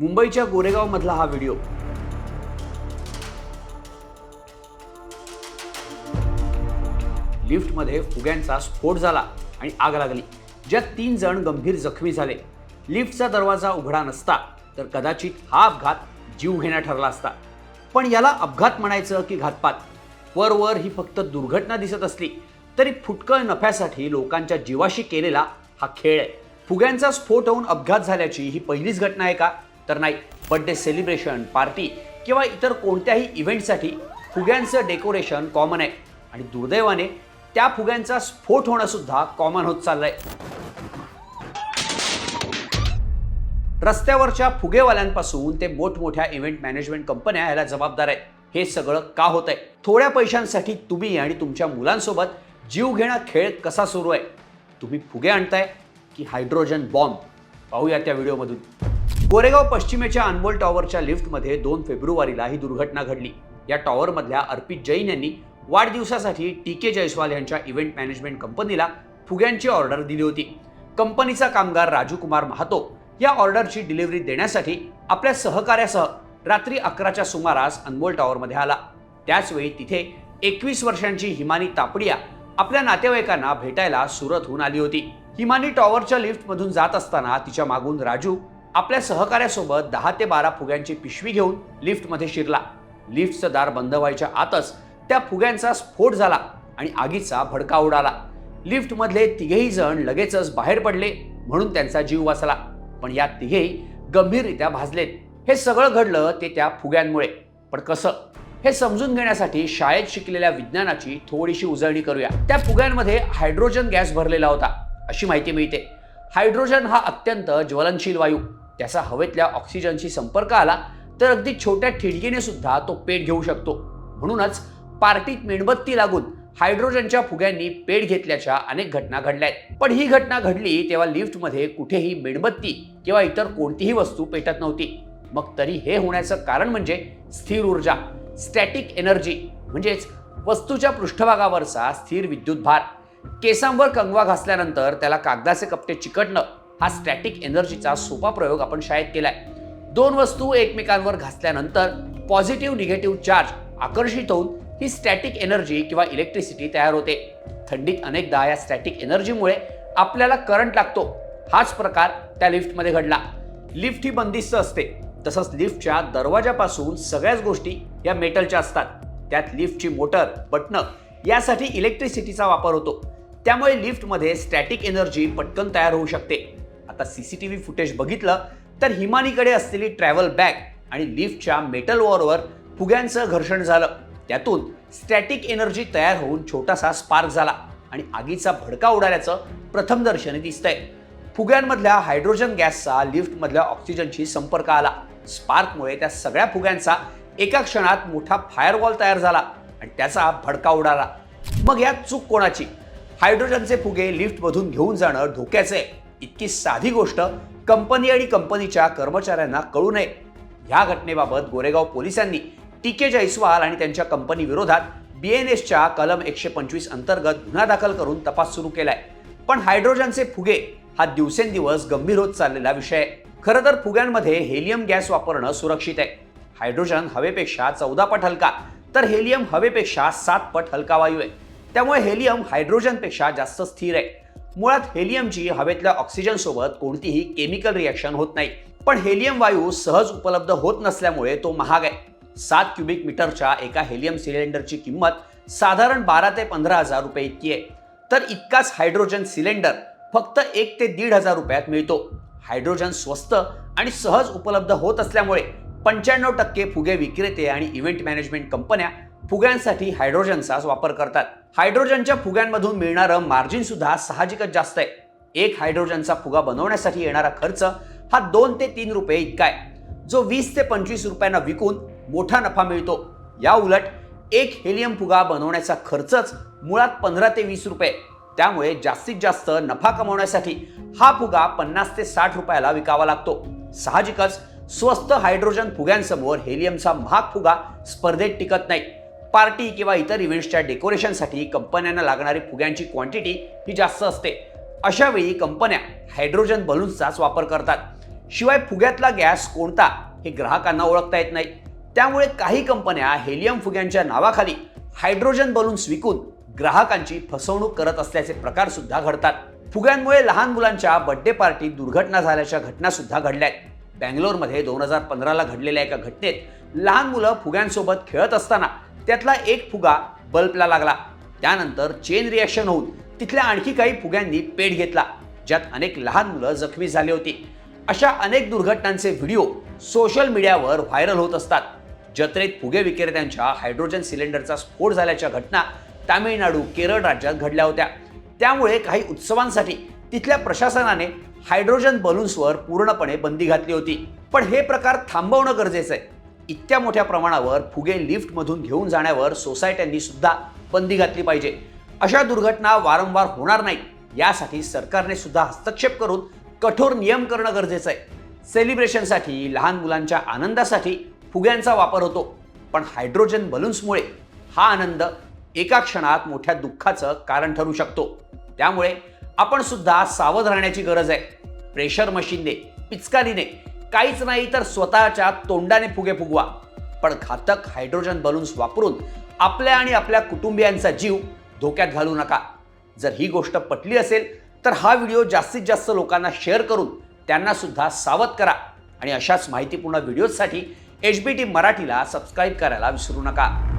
मुंबईच्या गोरेगावमधला हा व्हिडिओ. लिफ्टमध्ये फुग्यांचा स्फोट झाला आणि आग लागली. ज्यात तीन जण गंभीर जखमी झाले. लिफ्टचा दरवाजा उघडा नसता तर कदाचित हा अपघात जीव घेण्या ठरला असता. पण याला अपघात म्हणायचं की घातपात? वरवर ही फक्त दुर्घटना दिसत असली तरी फुटकळ नफ्यासाठी लोकांच्या जीवाशी केलेला हा खेळ आहे. फुग्यांचा स्फोट होऊन अपघात झाल्याची ही पहिलीच घटना आहे का? तर नाही. बड्डे सेलिब्रेशन पार्टी किंवा इतर कोणत्याही इव्हेंटसाठी फुग्यांचं डेकोरेशन कॉमन आहे. आणि दुर्दैवाने त्या फुग्यांचा स्फोट होणं सुद्धा कॉमन होत चाललंय. रस्त्यावरच्या फुगेवाल्यांपासून ते मोठमोठ्या इव्हेंट मॅनेजमेंट कंपन्या याला जबाबदार आहेत हे सगळं का होत आहे थोड्या पैशांसाठी तुम्ही आणि तुमच्या मुलांसोबत जीव घेणा खेळ कसा सुरू आहे? तुम्ही फुगे आणताय की हायड्रोजन बॉम्ब पाहूया त्या व्हिडिओमधून गोरेगाव पश्चिमेच्या अनमोल टॉवरच्या लिफ्टमध्ये दोन फेब्रुवारीला ही दुर्घटना घडली. या टॉवरमधल्या अर्पित जैन यांनी वाढदिवसासाठी टी के जयस्वाल यांच्या इव्हेंट मॅनेजमेंट कंपनीला फुग्यांची ऑर्डर दिली होती. कंपनीचा कामगार राजू कुमार महातो या ऑर्डरची डिलिव्हरी देण्यासाठी आपल्या सहकार्यासह रात्री अकराच्या सुमारास अनमोल टॉवरमध्ये आला. त्याचवेळी तिथे एकवीस वर्षांची हिमानी तापडिया आपल्या नातेवाईकांना भेटायला सुरतहून आली होती. हिमानी टॉवरच्या लिफ्टमधून जात असताना तिच्या मागून राजू आपल्या सहकार्यासोबत दहा ते बारा फुग्यांची पिशवी घेऊन लिफ्टमध्ये शिरला. लिफ्टचं दार बंद व्हायच्या आतच त्या फुग्यांचा स्फोट झाला आणि आगीचा भडका उडाला. लिफ्टमधले तिघेही जण लगेचच बाहेर पडले म्हणून त्यांचा जीव वाचला. पण या तिघेही गंभीररित्या भाजलेत. हे सगळं घडलं ते त्या फुग्यांमुळे. पण कसं? हे समजून घेण्यासाठी शाळेत शिकलेल्या विज्ञानाची थोडीशी उजळणी करूया. त्या फुग्यांमध्ये हायड्रोजन गॅस भरलेला होता अशी माहिती मिळते. हायड्रोजन हा अत्यंत ज्वलनशील वायू. त्याचा हवेतल्या ऑक्सिजनशी संपर्क आला तर अगदी छोट्या ठिणगीने सुद्धा तो पेट घेऊ शकतो. म्हणूनच पार्टीत मेणबत्ती लागून हायड्रोजनच्या फुग्यांनी पेट घेतल्याच्या अनेक घटना घडल्या आहेत. पण ही घटना घडली तेव्हा लिफ्टमध्ये कुठेही मेणबत्ती किंवा इतर कोणतीही वस्तू पेटत नव्हती. मग तरी हे होण्याचं कारण म्हणजे स्थिर ऊर्जा स्टॅटिक एनर्जी म्हणजेच वस्तूच्या पृष्ठभागावरचा स्थिर विद्युत भार केसांवर कंगवा घासल्यानंतर त्याला कागदाचे कपटे चिकटणं हा स्टॅटिक एनर्जीचा सोपा प्रयोग आपण शाळेत केलाय. दोन वस्तू एकमेकांवर घासल्यानंतर पॉझिटिव्ह निगेटिव्ह चार्ज आकर्षित होऊन ही स्टॅटिक एनर्जी किंवा इलेक्ट्रिसिटी तयार होते. थंडीत अनेकदा या स्टॅटिक एनर्जीमुळे आपल्याला करंट लागतो. हाच प्रकार त्या लिफ्टमध्ये घडला. लिफ्ट ही बंदिस्त असते. तसंच लिफ्टच्या दरवाजापासून सगळ्याच गोष्टी या मेटलच्या असतात. त्यात लिफ्टची मोटर बटणं यासाठी इलेक्ट्रिसिटीचा वापर होतो. त्यामुळे लिफ्टमध्ये स्टॅटिक एनर्जी पटकन तयार होऊ शकते. आता C C T V footage बघितलं तर हिमानीकडे असलेली ट्रॅव्हल बॅग आणि लिफ्टच्या मेटल वॉरवर फुग्यांचं घर्षण झालं. त्यातून स्टॅटिक एनर्जी तयार होऊन छोटासा स्पार्क झाला आणि आगीचा भडका उडाल्याचं प्रथमदर्शनी दिसतंय. फुग्यांमधल्या हायड्रोजन गॅसचा लिफ्टमधल्या ऑक्सिजनशी संपर्क आला. स्पार्कमुळे त्या सगळ्या फुग्यांचा एका क्षणात मोठा फायरवॉल तयार झाला आणि त्याचा भडका उडाला. मग यात चूक कोणाची? हायड्रोजनचे फुगे लिफ्टमधून घेऊन जाणं धोक्याचे. आहे. इतकी साधी गोष्ट कंपनी आणि कंपनीच्या कर्मचाऱ्यांना कळू नये. ह्या घटनेबाबत गोरेगाव पोलिसांनी टी के जयस्वाल आणि त्यांच्या कंपनी विरोधात बी एन एसच्या कलम एकशे पंचवीस अंतर्गत गुन्हा दाखल करून तपास सुरू केलाय. पण हायड्रोजनचे फुगे हा दिवसेंदिवस गंभीर होत चाललेला विषय. आहे खरं तर फुग्यांमध्ये हेलियम गॅस वापरणं सुरक्षित आहे. हायड्रोजन हवेपेक्षा चौदा पट हलका तर हेलियम हवेपेक्षा सात पट हलका वायू आहे. त्यामुळे हेलियम हायड्रोजनपेक्षा जास्त स्थिर आहे. मुळात हेलियमची हवेतल्या ऑक्सिजन सोबत कोणतीही केमिकल रिॲक्शन होत नाही. पण हेलियम वायू सहज उपलब्ध होत नसल्यामुळे तो महाग आहे. सात क्युबिक मीटरच्या एका हेलियम सिलेंडरची किंमत साधारण बारा ते पंधरा हजार रुपये इतकी आहे. तर इतकाच हायड्रोजन सिलेंडर फक्त एक ते दीड हजार रुपयात मिळतो. हायड्रोजन स्वस्त आणि सहज उपलब्ध होत असल्यामुळे पंच्याण्णव टक्के फुगे विक्रेते आणि इव्हेंट मॅनेजमेंट कंपन्या फुग्यांसाठी हायड्रोजनचाच वापर करतात. हायड्रोजनच्या फुग्यांमधून मिळणारं मार्जिन सुद्धा साहजिकच जास्त आहे. एक हायड्रोजनचा फुगा बनवण्यासाठी येणारा खर्च हा दोन ते तीन रुपये इतका आहे. जो वीस ते पंचवीस रुपयांना विकून मोठा नफा मिळतो. या उलट एक हेलियम फुगा बनवण्याचा खर्चच मुळात पंधरा ते वीस रुपये. त्यामुळे जास्तीत जास्त नफा कमवण्यासाठी हा फुगा पन्नास ते साठ रुपयाला विकावा लागतो. साहजिकच स्वस्त हायड्रोजन फुग्यांसमोर हेलियमचा महाग फुगा स्पर्धेत टिकत नाही. पार्टी किंवा इतर इव्हेंट्सच्या डेकोरेशनसाठी कंपन्यांना लागणारी फुग्यांची क्वांटिटी ही जास्त असते. अशावेळी कंपन्या हायड्रोजन बलून्सचाच वापर करतात. शिवाय फुग्यातला गॅस कोणता हे ग्राहकांना ओळखता येत नाही. त्यामुळे काही कंपन्या हेलियम फुग्यांच्या नावाखाली हायड्रोजन बलून्स विकून ग्राहकांची फसवणूक करत असल्याचे प्रकार सुद्धा घडतात. फुग्यांमुळे लहान मुलांच्या बर्थडे पार्टीत दुर्घटना झाल्याच्या घटना सुद्धा घडल्या आहेत बँगलोरमध्ये दोन हजार पंधराला घडलेल्या एका घटनेत लहान मुलं फुग्यांसोबत खेळत असताना त्यातला एक फुगा बल्बला लागला. त्यानंतर चेन रिॲक्शन होऊन तिथल्या आणखी काही फुग्यांनी पेट घेतला ज्यात अनेक लहान मुलं जखमी झाली होती. अशा अनेक दुर्घटनांचे व्हिडिओ सोशल मीडियावर व्हायरल होत असतात. जत्रेत फुगे विक्रेत्यांच्या हायड्रोजन सिलेंडरचा स्फोट झाल्याच्या घटना तामिळनाडू केरळ राज्यात घडल्या होत्या. त्यामुळे काही उत्सवांसाठी तिथल्या प्रशासनाने हायड्रोजन बलून्सवर पूर्णपणे बंदी घातली होती. पण हे प्रकार थांबवणं गरजेचं आहे. इतक्या मोठ्या प्रमाणावर फुगे लिफ्टमधून घेऊन जाण्यावर सोसायट्यांनी सुद्धा बंदी घातली पाहिजे. अशा दुर्घटना वारंवार होणार नाही. यासाठी सरकारने सुद्धा हस्तक्षेप करून कठोर नियम करणं गरजेचं आहे. सेलिब्रेशनसाठी लहान मुलांच्या आनंदासाठी फुग्यांचा वापर होतो. पण हायड्रोजन बलून्समुळे हा आनंद एका क्षणात मोठ्या दुःखाचं कारण ठरू शकतो. त्यामुळे आपण सुद्धा सावध राहण्याची गरज आहे. प्रेशर मशीनने पिचकारीने काहीच नाही तर स्वतःच्या तोंडाने फुगे फुगवा. पण घातक हायड्रोजन बलून्स वापरून आपल्या आणि आपल्या कुटुंबियांचा जीव धोक्यात घालू नका. जर ही गोष्ट पटली असेल तर हा व्हिडिओ जास्तीत जास्त लोकांना शेअर करून त्यांना सुद्धा सावध करा. आणि अशाच माहितीपूर्ण व्हिडिओजसाठी एच बी टी मराठीला सबस्क्राईब करायला विसरू नका.